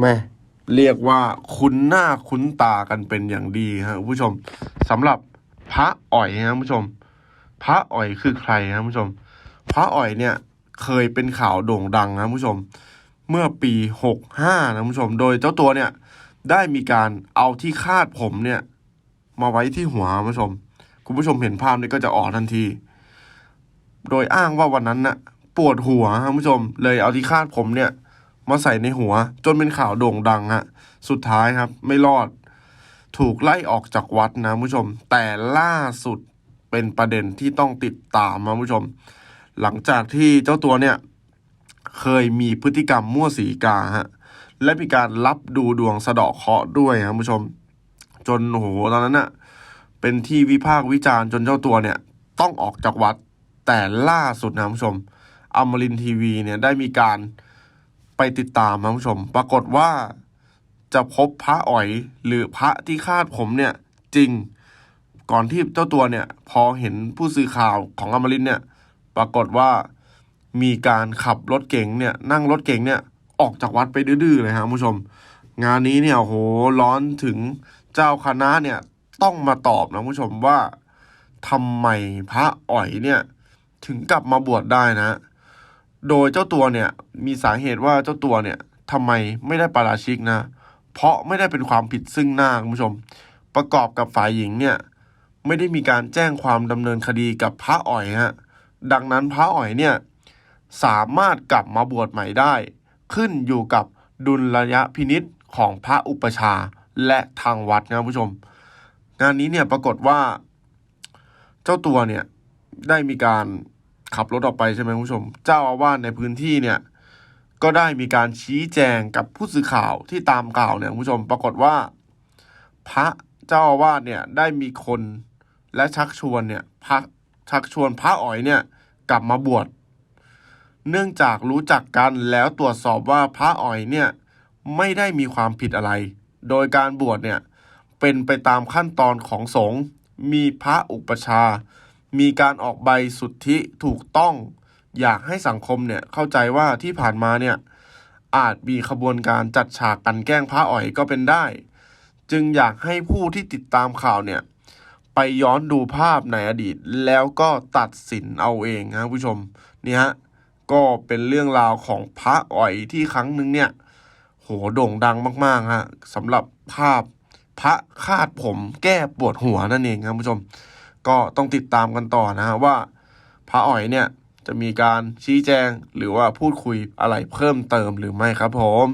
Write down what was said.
แม่เรียกว่าคุ้นหน้าคุ้นตากันเป็นอย่างดีครับผู้ชมสำหรับพระอ๋อยครับผู้ชม พระอ๋อยคือใครครับคุณผู้ชม พระอ๋อยเนี่ยเคยเป็นข่าวโด่งดังนะผู้ชม เมื่อปีหกห้านะผู้ชม โดยเจ้าตัวเนี่ยได้มีการเอาที่คาดผมเนี่ย มาไว้ที่หัวผู้ชม คุณผู้ชมเห็นภาพนี้ก็จะออกทันที โดยอ้างว่าวันนั้นน่ะปวดหัวครับผู้ชม เลยเอาที่คาดผมเนี่ย มาใส่ในหัว จนเป็นข่าวโด่งดังฮะสุดท้ายครับ ไม่รอด ถูกไล่ออกจากวัดนะผู้ชม แต่ล่าสุดเป็นประเด็นที่ต้องติดตามนะผู้ชม หลังจากที่เจ้าตัวเนี่ย เคยมีพฤติกรรมมั่วสีกาฮะและมีการรับดูดวงสะเดาะเคราะห์ด้วยครับผู้ชม จนโหตอนนั้นน่ะเป็นที่วิพากษ์วิจารณ์จนเจ้าตัวเนี่ย ต้องออกจากวัดแต่ล่าสุดนะคุณผู้ชมอมรินทีวีเนี่ยได้มีการ ไปติดตามนะผู้ชม ปรากฏว่าจะพบพระอ๋อยหรือพระที่คาดผมเนี่ยจริง ก่อนที่เจ้าตัวเนี่ย พอเห็นผู้สื่อข่าวของอมรินเนี่ย ปรากฏว่ามีการขับรถเก๋งเนี่ย นั่งรถเก๋งเนี่ยออกจากวัดไปดื้อๆเลยครับผู้ชม งานนี้เนี่ยโหร้อนถึงเจ้าคณะเนี่ยต้องมาตอบนะผู้ชมว่าทำไมพระอ๋อยเนี่ย ถึงกลับมาบวชได้นะ โดยเจ้าตัวเนี่ยมีสาเหตุว่าเจ้าตัวเนี่ยทำไมไม่ได้ปาราชิกนะ เพราะไม่ได้เป็นความผิดซึ่งหน้าคุณผู้ชม ประกอบกับฝ่ายหญิงเนี่ยไม่ได้มีการแจ้งความดำเนินคดีกับพระอ๋อยฮะดังนั้นพระอ๋อยเนี่ยสามารถกลับมาบวชใหม่ได้ ขึ้นอยู่กับดุลระยะพินิษของพระอุปชาและทางวัดนะคุณผู้ชม งานนี้เนี่ยปรากฏว่า เจ้าตัวเนี่ยได้มีการ ขับรถออกไปใช่ไหมคุณผู้ชม เจ้าอาวาสในพื้นที่เนี่ยก็ได้มีการชี้แจงกับผู้สื่อข่าวที่ตามข่าวเนี่ยคุณผู้ชมปรากฏว่า พระเจ้าอาวาสเนี่ยได้มีคนและชักชวนเนี่ยพระชักชวนพระอ๋อยเนี่ยกลับมาบวชเนื่องจากรู้จักกันแล้วตรวจสอบว่าพระอ๋อยเนี่ยไม่ได้มีความผิดอะไร โดยการบวชเนี่ยเป็นไปตามขั้นตอนของสงฆ์มีพระอุปชา มีการออกใบสุทธิถูกต้อง อยากให้สังคมเนี่ยเข้าใจว่าที่ผ่านมาเนี่ยอาจมีขบวนการจัดฉากกันแกล้งพระอ๋อยก็เป็นได้ จึงอยากให้ผู้ที่ติดตามข่าวเนี่ยไปย้อนดูภาพในอดีตแล้วก็ตัดสินเอาเองนะผู้ชมนี่ฮะก็เป็นเรื่องราวของพระอ๋อยที่ครั้งหนึ่งเนี่ยโหโด่งดังมากๆฮะสำหรับภาพพระคาดผมแก้ปวดหัวนั่นเองครับผู้ชม ก็ต้องติดตามกันต่อนะฮะว่าพระอ๋อยเนี่ยจะมีการชี้แจงหรือว่าพูดคุยอะไรเพิ่มเติมหรือไม่ครับผม